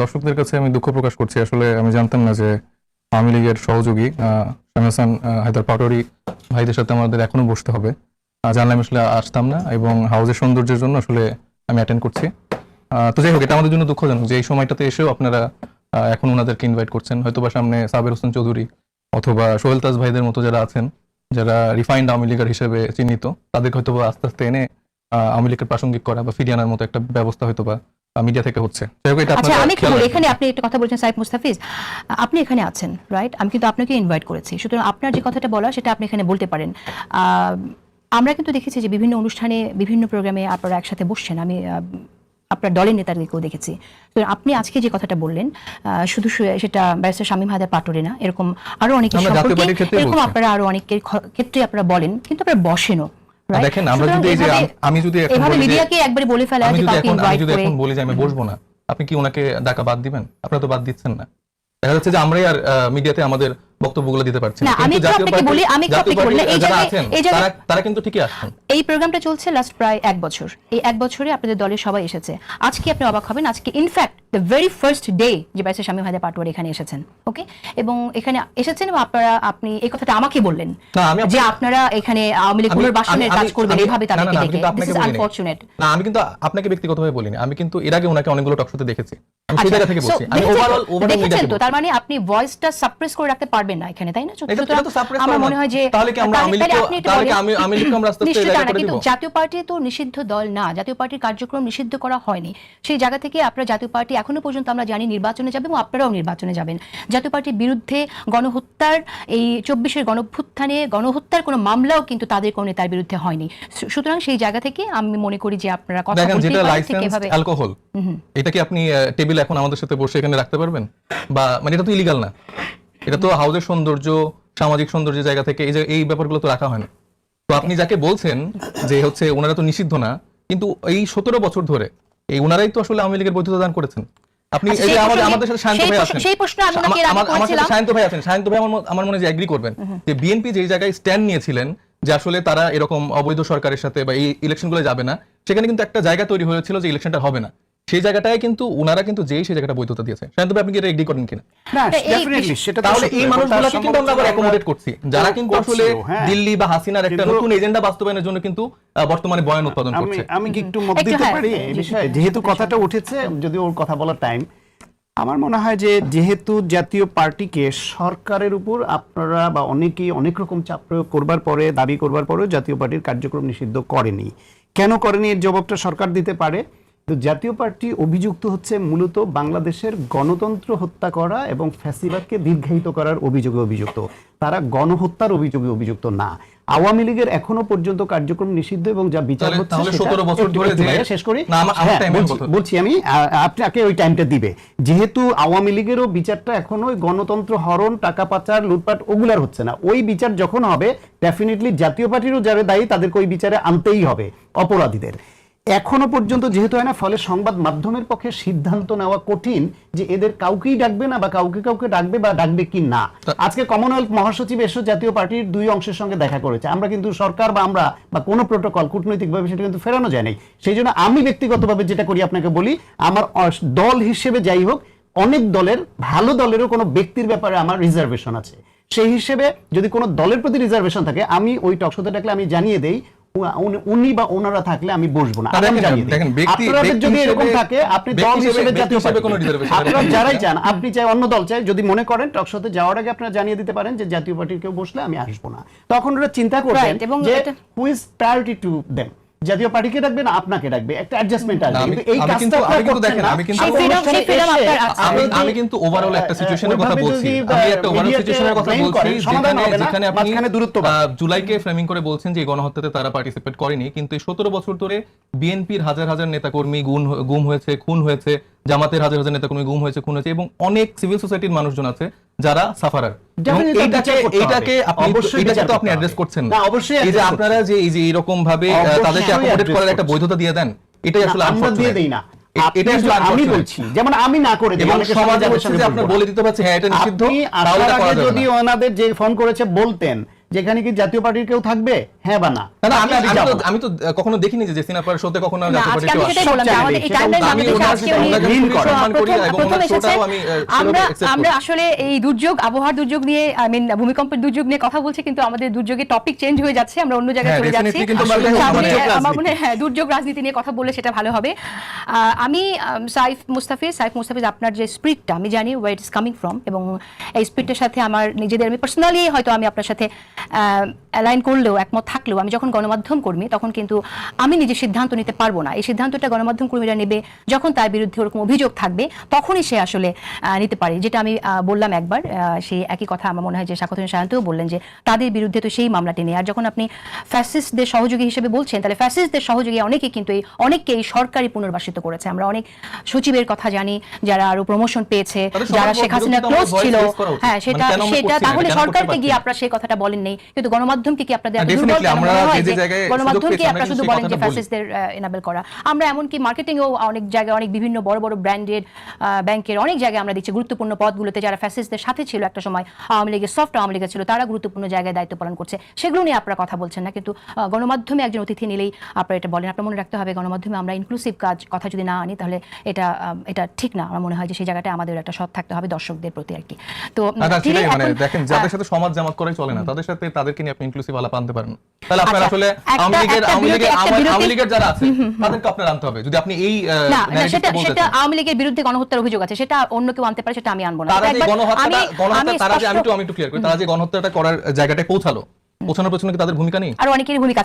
দর্শকদের কাছে আমি দুঃখ প্রকাশ করছি। আসলে আমি জানতাম না যে আওয়ামী লীগের সহযোগী শামীম হাসান হায়দার পাটোয়ারি ভাইদের সাথে আমাদের এখনও বসতে হবে। আহ, জানলে আমি আসলে আসতাম না এবং হাউজের সৌন্দর্যের জন্য আসলে আমি অ্যাটেন্ড করছি। তো যাই হোক এটা আমাদের জন্য দুঃখজনক যে এই সময়টাতে এসেও আপনারা এখন ওনাদেরকে ইনভাইট করছেন। হয়তো বা সামনে সাবের হোসেন চৌধুরী অথবা সোহেল তাজ ভাইদের মতো যারা আছেন যারা রিফাইন্ড আওয়ামী লীগার হিসেবে চিহ্নিত তাদেরকে হয়তো বা আস্তে আস্তে এনে আওয়ামী লীগের প্রাসঙ্গিক করা বা ফিরিয়ে আনার মতো একটা ব্যবস্থা হয়তো বা মিডিয়া থেকে হচ্ছে। আচ্ছা আমি একটু বলি এখানে আপনি একটা কথা বলছেন সাইফ মুস্তাফিজ। আপনি এখানে আছেন রাইট আমি কিন্তু আপনাকে ইনভাইট করেছি। সুতরাং আপনার যে কথাটা বলা সেটা আপনি এখানে বলতে পারেন। আমরা কিন্তু দেখেছি যে বিভিন্ন অনুষ্ঠানে বিভিন্ন প্রোগ্রামে আপনারা একসাথে বসছেন। আমি আপনার দলের নেতাদেরকেও দেখেছি। তো আপনি আজকে যে কথাটা বললেন শুধু সেটা ব্যারিস্টার শামীম হায়দার পাটোরে না এরকম আরও ক্ষেত্রেই এরকম আপনারা আরও অনেকের ক্ষেত্রে আপনারা বলেন কিন্তু আপনারা বসেনও? দেখেন, আমরা যদি এই যে আমি যদি এখন এভাবে মিডিয়াকে একবারে বলে ফেলা আমি যে যদি কাউকে ইনভাইট যদি করে এখন বলি যে আমি বসবো না আপনি কি ওনাকে ডাকা বাদ দিবেন? আপনারা তো বাদ দিচ্ছেন না। দেখা যাচ্ছে যে আমরাই আর মিডিয়াতে আমাদের বক্তব্যগুলো দিতে পারছি না, আমি আপনাকে বলি- আমি আপনাকে বলি, এই এই তারা তারা কিন্তু ঠিকই আসছেন। এই প্রোগ্রামটা চলছে লাস্ট প্রায় এক বছর। এই এক বছরে আপনাদের দলের সবাই এসেছে। আজকে আপনি অবাক হবেন। আজকে in fact the very first day যে বাইসে স্বামী হায়দার পাটোয়ার এখানে এসেছেন ওকে এবং এখানে এসেছেন এবং আপনারা আপনি এই কথাটা আমাকে বললেন যে আপনারা এখানে আওয়ামী লীগ পুনর্বাসনের কাজ করবেন। এভাবে না, তাদেরকে ডেকে কিন্তু দিস ইজ। আনফরচুনেট না আমি কিন্তু আপনাকে ব্যক্তিগতভাবে বলিনি। আমি কিন্তু এর আগে ওনাকে অনেকগুলো টকশোতে দেখেছি। আমি সেই আচ্ছা, জায়গা থেকে বলছি। আমি ওভারঅল ওভারঅল দেখেছেন তো তার মানে আপনি ভয়েসটা সাপ্রেস করে রাখতে পারবেন না এখানে তাই না? আমার মনে হয় যে কিন্তু জাতীয় পার্টি তো নিষিদ্ধ দল না জাতীয় পার্টির কার্যক্রম নিষিদ্ধ করা হয়নি। সেই জায়গা থেকে আপনার জাতীয় পার্টি এখনও পর্যন্ত আমরা জানি নির্বাচনে যাবে এবং আপনারাও নির্বাচনে যাবেন। জাতীয় পার্টির বিরুদ্ধে গণহত্যার এই চব্বিশের গণভ্যুত্থানে গণহত্যার কোনো মামলাও কিন্তু তাদের কোনো নেতার বিরুদ্ধে হয়নি। সুতরাং সেই জায়গা থেকে আমি মনে করি যে আপনারা কথা পারেন লাইসেন্স অ্যালকোহল এটা কি আপনি টেবিল এখন আমাদের সাথে বসে এখানে রাখতে পারবেন? বা মানে এটা তো ইলিগাল না। এটা তো হাউজের সৌন্দর্য সামাজিক সৌন্দর্যের জায়গা থেকে এই যে এই ব্যাপারগুলো তো রাখা হয় না তো আপনি যাকে বলছেন যে হচ্ছে ওনারা তো নিষিদ্ধ না কিন্তু এই সতেরো বছর ধরে এই ওনারাই তো আসলে আওয়ামী লীগের বৈধতা দান করেছেন। আপনি আচ্ছা, এই যে আমাদের আমাদের সাথে শান্ত ভাই আছেন। সেই প্রশ্ন আমি ওনাকে আমার- আমার সাথে শান্ত ভাই আছেন। শান্ত ভাই আমার আমার মনে যে এগ্রি করবেন যে বিএনপি যেই জায়গায় স্ট্যান্ড নিয়েছিলেন যে আসলে তারা এরকম অবৈধ সরকারের সাথে বা এই ইলেকশনগুলো যাবে না সেখানে কিন্তু একটা জায়গা তৈরি হয়েছিল যে ইলেকশনটা হবে না। সেই জায়গাটায় কিন্তু ওনারা কিন্তু যেই সেই জায়গাটা বৈধতা দিয়েছে। ভাই আপনি কি এটা এগ্রি করেন কিনা? তাহলে এই মানুষগুলোকে কিন্তু আমরা আবার অ্যাকোমোডেট করছি। যারা কিন্তু আসলে হ্যাঁ। দিল্লি বা হাসিনার একটা নতুন এজেন্ডা বাস্তবায়নের জন্য কিন্তু বর্তমানে বয়ান উৎপাদন করছে। আমি কি একটু মত দিতে হ্যাঁ, পারি? এই বিষয়ে যেহেতু কথাটা উঠেছে যদি ওর কথা বলার টাইম আমার মনে হয় যে যেহেতু জাতীয় পার্টিকে সরকারের উপর আপনারা বা অনেকেই অনেক রকম চাপ প্রয়োগ করবার পরে দাবি করবার পরেও জাতীয় পার্টির কার্যক্রম নিষিদ্ধ করেনি। কেন করেনি? এর জবাবটা সরকার দিতে পারে। তো জাতীয় পার্টি অভিযুক্ত হচ্ছে মূলত বাংলাদেশের গণতন্ত্র হত্যা করা এবং ফ্যাসিবাদকে দীর্ঘায়িত করার অভিযোগে অভিযুক্ত। তারা গণহত্যার অভিযোগে অভিযুক্ত না। আওয়ামী লীগের এখনও পর্যন্ত কার্যক্রম নিষিদ্ধ এবং যা বিচার হচ্ছে তাহলে সেটা- 17 বছর একটু- ধরে একটু যে- ভাইয়া শেষ করি। হ্যাঁ, বলছি- আমি আপনাকে ওই টাইমটা দিবে। যেহেতু আওয়ামী লীগেরও বিচারটা এখনও ওই গণতন্ত্র হরণ টাকা পাচার লুটপাট ওগুলার হচ্ছে না। ওই বিচার যখন হবে ডেফিনেটলি জাতীয় পার্টিরও যারা দায়ী তাদেরকে ওই বিচারে আনতেই হবে অপরাধীদের। এখনও পর্যন্ত যেহেতু হয় না ফলে সংবাদ মাধ্যমের পক্ষে সিদ্ধান্ত নেওয়া কঠিন যে এদের কাউকেই ডাকবে না বা কাউকে কাউকে ডাকবে বা ডাকবে কি না। আজকে কমনওয়েলথ মহাসচিব এসে জাতীয় পার্টির দুই অংশের সঙ্গে দেখা করেছে। আমরা কিন্তু সরকার বা আমরা বা কোনো প্রোটোকল কূটনৈতিকভাবে সেটা কিন্তু ফেরানো যায় নাই সেই জন্য আমি ব্যক্তিগতভাবে যেটা করি আপনাকে বলি আমার দল হিসেবে যাই হোক অনেক দলের ভালো দলেরও কোনো ব্যক্তির ব্যাপারে আমার রিজার্ভেশন আছে। সেই হিসেবে যদি কোনো দলের প্রতি রিজার্ভেশন থাকে আমি ওই টকশোতে ডাকলে আমি জানিয়ে দেই উনি- বা ওনারা থাকলে আমি বসবো না। আপনাদের যদি এরকম থাকে আপনি দল হিসেবে- জাতীয় আপনারা যারাই চান আপনি চাই অন্য দল চাই যদি মনে করেন টকশোতে যাওয়ার আগে আপনারা জানিয়ে দিতে পারেন যে জাতীয় পার্টির কেউ বসলে আমি আসব না। তখন ওরা চিন্তা করবেন এবং যে হুইজ প্রায়োরিটি টু দেম জাতীয় পার্টিকে ডাকবে না আপনাকে ডাকবে। একটা অ্যাডজাস্টমেন্ট আসবে। কিন্তু এই কাজটা আমি কিন্তু দেখেন, আমি কিন্তু-। আমি আমি কিন্তু ওভারঅল একটা সিচুয়েশনের কথা বলছি। আমি একটা ওভারঅল সিচুয়েশনের কথা বলছি যেখানে যেখানে আপনি দূরত্ব জুলাইকে ফ্রেমিং করে বলছেন যে এই গণহত্যাতে তারা পার্টিসিপেট করেনি। কিন্তু এই সতেরো বছর ধরে বিএনপির হাজার হাজার নেতাকর্মী গুম গুম হয়েছে খুন হয়েছে জামাতের হাজার হাজার নেতাকর্মী গুম হয়েছে খুন হয়েছে এবং অনেক সিভিল সোসাইটির মানুষজন আছে যারা সাফারার এইটাকে। এইটাকে আপনি বিচার তো আপনি অ্যাড্রেস করছেন। না, অবশ্যই এই যে আপনারা যে এই যে এরকম ভাবে তাদেরকে অ্যাকোমোডেট করার একটা বৈধতা দিয়ে দেন এটাই আসলে আমরা দিয়ে দেয় দেই না। এটা আসলে আমি বলছি যেমন আমি না করে দিই অনেকে সমাজে সমাজে হচ্ছে যে আপনার বলে দিতে পারছে হ্যাঁ এটা নিষিদ্ধ তাহলে যদি ওনাদের যে ফোন করেছে বলতেন যেখানে কি জাতীয় পার্টির কেউ থাকবে? হ্যাঁ বা না। আমি তো কখনো দেখিনি যে জেসিনা পার শোতে কখনো জাতীয় আমরা আমরা। আসলে এই দুর্যোগ আবহাওয়ার দুর্যোগ নিয়ে আই মিন ভূমিকম্পের দুর্যোগ নিয়ে কথা বলছি কিন্তু আমাদের দুর্যোগের টপিক চেঞ্জ হয়ে যাচ্ছে আমরা অন্য জায়গায় হ্যাঁ, চলে যাচ্ছি। আমার মনে হয় দুর্যোগ রাজনীতি নিয়ে কথা বললে সেটা ভালো হবে। আহ, আমি সাইফ মুস্তাফিজ সাইফ মুস্তাফিজ আপনার যে স্পিরিটটা আমি জানি where it is coming from এবং এই স্পিরিটের সাথে আমার নিজেদের আমি পার্সোনালি হয়তো আমি আপনার সাথে অ্যালাইন করলেও একমত থাকলেও আমি যখন গণমাধ্যম কর্মী তখন কিন্তু আমি নিজে সিদ্ধান্ত নিতে পারব না। এই সিদ্ধান্তটা গণমাধ্যম কর্মীরা নেবে যখন তার বিরুদ্ধে ওরকম অভিযোগ থাকবে তখনই সে আসলে নিতে পারে। যেটা আমি বললাম একবার সেই একই কথা আমার মনে হয় যে স্বাগত সায়ন্তও বললেন যে তাদের বিরুদ্ধে তো সেই মামলাটি নেই। আর যখন আপনি ফ্যাসিস্টদের সহযোগী হিসেবে বলছেন তাহলে ফ্যাসিস্টদের সহযোগী অনেকে কিন্তু এই অনেককে এই সরকারি পুনর্বাসিত করেছে। আমরা অনেক সচিবের কথা জানি যারা আরও প্রমোশন পেয়েছে যারা শেখ হাসিনা ক্লোজ ছিল। হ্যাঁ মানে সেটা সেটা তাহলে সরকারকে গিয়ে আপনারা সেই কথাটা বলেন নেই। কিন্তু গণমাধ্যমকে কি আপনাদের হয় গণমাধ্যমকে আপনারা শুধু বলেন যে ফ্যাসিস্টদের এনাবেল করা। আমরা এমনকি মার্কেটিংও অনেক জায়গায় অনেক বিভিন্ন বড় বড় ব্র্যান্ডেড ব্যাংকের অনেক জায়গায় আমরা দেখছি গুরুত্বপূর্ণ পদগুলোতে যারা ফ্যাসিস্টদের সাথে ছিল একটা সময় আওয়ামী লীগের সফট আওয়ামী লীগের ছিল তারা গুরুত্বপূর্ণ জায়গায় দায়িত্ব পালন করছে। সেগুলো নিয়ে আপনারা কথা বলছেন না কিন্তু গণমাধ্যমে একজন অতিথি নিলেই আপনারা এটা বলেন। আপনার মনে রাখতে হবে গণমাধ্যমে আমরা ইনক্লুসিভ কাজ কথা যদি না আনি তাহলে এটা এটা ঠিক না। আমার মনে হয় যে সেই জায়গাটা আমাদের একটা সৎ থাকতে হবে দর্শকদের প্রতি আর কি। তো মানে দেখেন যাদের সাথে সমাজ জামাত করাই চলে না তাদের সাথে তাদেরকে নিয়ে আপনি ইনক্লুসিভ আলাপ আনতে পারেন। তাহলে আপনার আচ্ছা, আসলে আওয়ামী লীগের আওয়ামী লীগের আওয়ামী- লীগের যারা আছে তাদেরকে আপনার আনতে হবে। যদি আপনি এই সেটা সেটা। আওয়ামী লীগের বিরুদ্ধে গণহত্যার অভিযোগ আছে। সেটা অন্য কেউ আনতে পারে সেটা আমি আনব না। তারা যে গণহত্যা তারা যে আমি একটু আমি একটু ক্লিয়ার করি। তারা যে গণহত্যাটা করার জায়গাটা পৌঁছালো। পৌঁছানোর পেছনে কি তাদের ভূমিকা নেই? আর অনেকেরই ভূমিকা